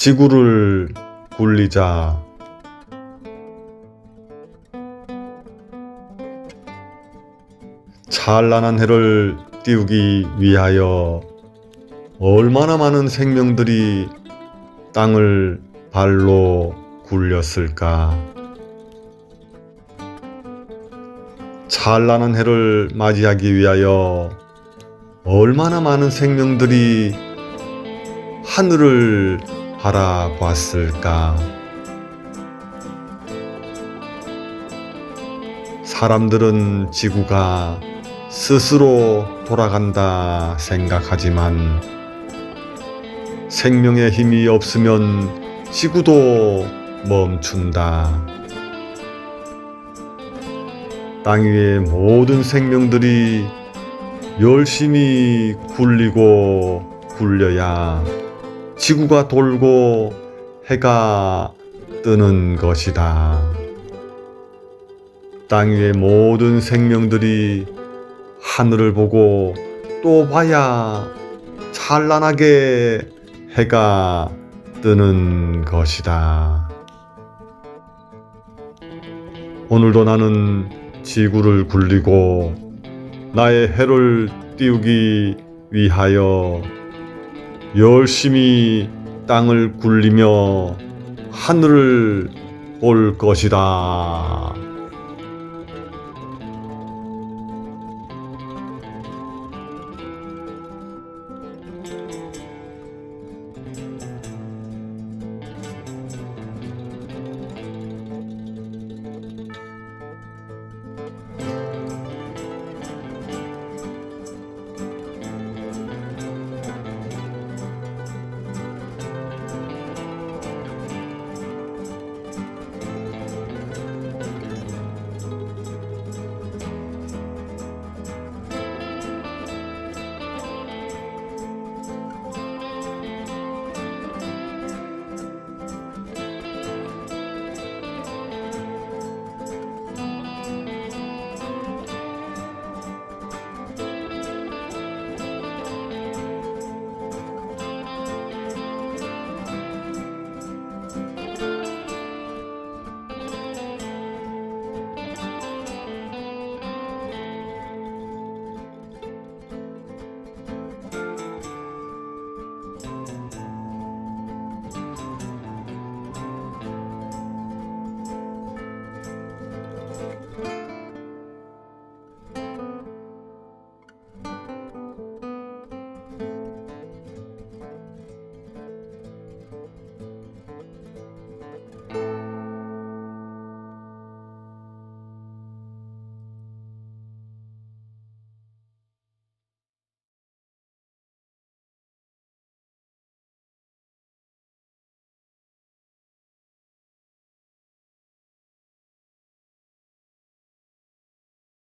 지구를 굴리자. 찬란한 해를 띄우기 위하여 얼마나 많은 생명들이 땅을 발로 굴렸을까? 찬란한 해를 맞이하기 위하여 얼마나 많은 생명들이 하늘을 바라봤을까? 사람들은 지구가 스스로 돌아간다 생각하지만 생명의 힘이 없으면 지구도 멈춘다. 땅 위의 모든 생명들이 열심히 굴리고 굴려야 지구가 돌고 해가 뜨는 것이다. 땅 위의 모든 생명들이 하늘을 보고 또 봐야 찬란하게 해가 뜨는 것이다. 오늘도 나는 지구를 굴리고 나의 해를 띄우기 위하여 열심히 땅을 굴리며 하늘을 볼 것이다.